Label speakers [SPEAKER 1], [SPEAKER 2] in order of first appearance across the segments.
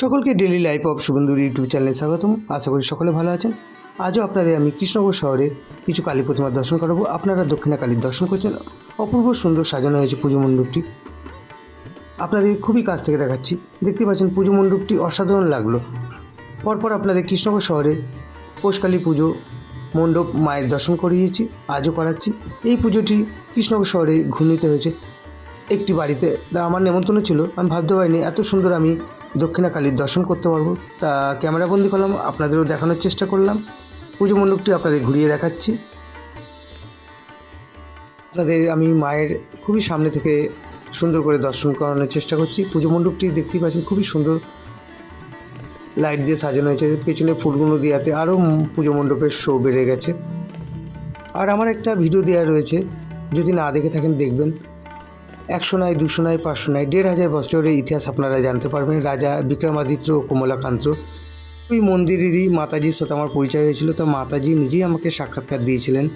[SPEAKER 1] সকলকে daily life of শুভেন্দুর YouTube চ্যানেলে স্বাগতম। আশা করি সকলে ভালো আছেন। আজও আপনাদের আমি কৃষ্ণনগর শহরে কিছু কালী প্রতিমার দর্শন করাবো। আপনারা দক্ষিণা কালীর দর্শন করছেন। অপূর্ব সুন্দর সাজানো হয়েছে পুজো মণ্ডপটি। আপনাদের খুবই কাছ থেকে দেখাচ্ছি। দেখতে পাচ্ছেন পুজো মণ্ডপটি অসাধারণ লাগল। পরপর আপনাদের কৃষ্ণনগর শহরে পোষকালী পুজো মণ্ডপ মায়ের দর্শন করিয়েছি, আজও করাচ্ছি। এই পুজোটি কৃষ্ণনগর শহরে ঘূর্ণিত হয়েছে। একটি বাড়িতে। আমার নেমন্তন্ন ছিল। আমি ভাবতে পারিনি, এত সুন্দর আমি দক্ষিণা কালীর দর্শন করতে পারব। তা ক্যামেরাবন্দি করলাম, আপনাদেরও দেখানোর চেষ্টা করলাম। পুজো মণ্ডপটি আপনাদের ঘুরিয়ে দেখাচ্ছি। আপনাদের আমি মায়ের খুবই সামনে থেকে সুন্দর করে দর্শন করানোর চেষ্টা করছি। পুজো মণ্ডপটি দেখতেই পাচ্ছেন, খুবই সুন্দর লাইট দিয়ে সাজানো হয়েছে। পেছনে ফুলগুলো দেওয়াতে আরও পুজো মণ্ডপের শো বেড়ে গেছে। আর আমার একটা ভিডিও দেওয়া রয়েছে, যদি না দেখে থাকেন দেখবেন। একশো নয়, দুশো নয়, পাঁচশো নয়, দেড় হাজার বছরের ইতিহাস আপনারা জানতে পারবেন। রাজা বিক্রমাদিত্য ও কমলাকান্ত। ওই মন্দিরেরই মাতাজির সাথে আমার পরিচয় হয়েছিল, তা মাতাজি নিজেই আমাকে সাক্ষাৎকার দিয়েছিলেন।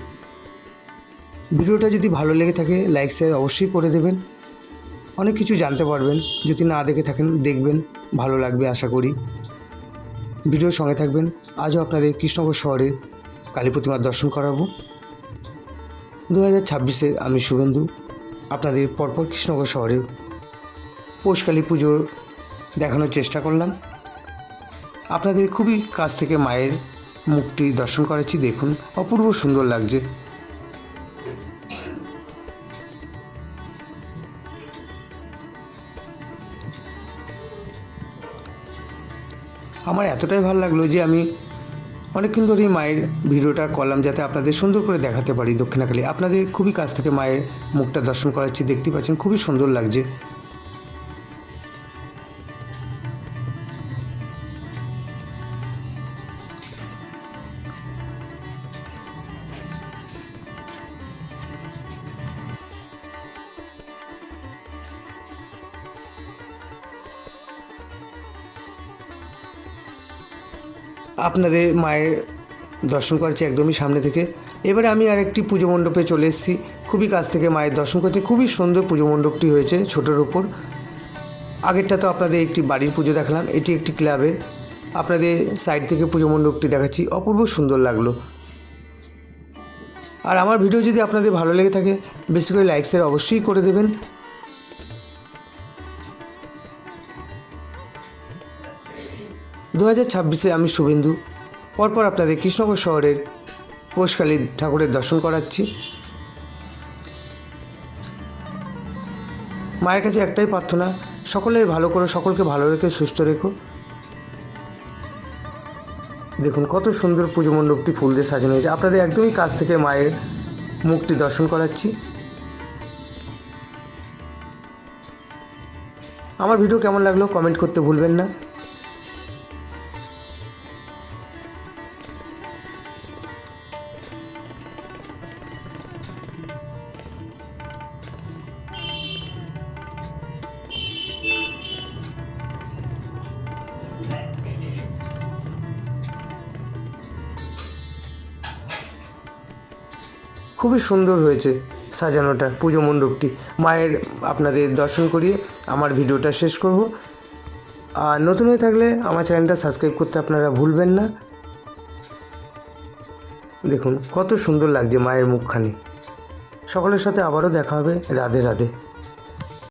[SPEAKER 1] ভিডিওটা যদি ভালো লেগে থাকে, লাইক, শেয়ার অবশ্যই করে দেবেন। অনেক কিছু জানতে পারবেন, যদি না দেখে থাকেন, দেখবেন, ভালো লাগবে আশা করি। ভিডিওর সঙ্গে থাকবেন। আজও আপনাদের কৃষ্ণনগর শহরের কালী প্রতিমার দর্শন করাবো। দু হাজার ছাব্বিশের আমি শুভেন্দু। আপনাদের পরপর কৃষ্ণনগর শহরের পৌষকালী পুজো দেখানোর চেষ্টা করলাম। আপনাদের খুবই কাছ থেকে মায়ের মুখটি দর্শন করাচ্ছি দেখুন, অপূর্ব সুন্দর লাগছে। আমার এতটাই ভালো লাগল যে আমি অনেকক্ষণ ধরেই মায়ের ভিডিওটা করলাম যাতে আপনাদের সুন্দর করে দেখাতে পারি দক্ষিণাকালী আপনাদের খুবই কাছ থেকে মায়ের মুখটা দর্শন করাচ্ছি, দেখতে পাচ্ছেন, খুবই সুন্দর লাগছে। আপনাদের মায়ের দর্শন করেছি একদমই সামনে থেকে। এবারে আমি আরেকটি পুজো মণ্ডপে চলে এসেছি। খুবই কাছ থেকে মায়ের দর্শন করছি। খুবই সুন্দর পুজো মণ্ডপটি হয়েছে ছোটোর ওপর আগেরটা তো আপনাদের একটি বাড়ির পুজো দেখালাম। এটি একটি ক্লাবের। আপনাদের সাইড থেকে পুজো মণ্ডপটি দেখাচ্ছি। অপূর্ব সুন্দর লাগল। আর আমার ভিডিও যদি আপনাদের ভালো লেগে থাকে, বেশি করে লাইক শেয়ার অবশ্যই করে দেবেন। দু হাজার ছাব্বিশে আমি শুভেন্দু, পরপর আপনাদের কৃষ্ণনগর শহরের পোষকালী ঠাকুরের দর্শন করাচ্ছি। মায়ের কাছে একটাই প্রার্থনা, সকলের ভালো করো, সকলকে ভালো রেখে সুস্থ রেখো। দেখুন, কত সুন্দর পুজো মণ্ডপটি ফুল দিয়ে সাজানো হয়েছে। আপনাদের একদমই কাছ থেকে মায়ের মুখটি দর্শন করাচ্ছি। আমার ভিডিও কেমন লাগল কমেন্ট করতে ভুলবেন না। খুবই সুন্দর হয়েছে সাজানোটা, পুজো মণ্ডপটি। মায়ের আপনাদের দর্শন করিয়ে আমার ভিডিওটা শেষ করব। আর নতুন হয়ে থাকলে আমার চ্যানেলটা সাবস্ক্রাইব করতে আপনারা ভুলবেন না। দেখুন, কত সুন্দর লাগছে মায়ের মুখখানি। সকলের সাথে আবারও দেখা হবে। রাধে রাধে।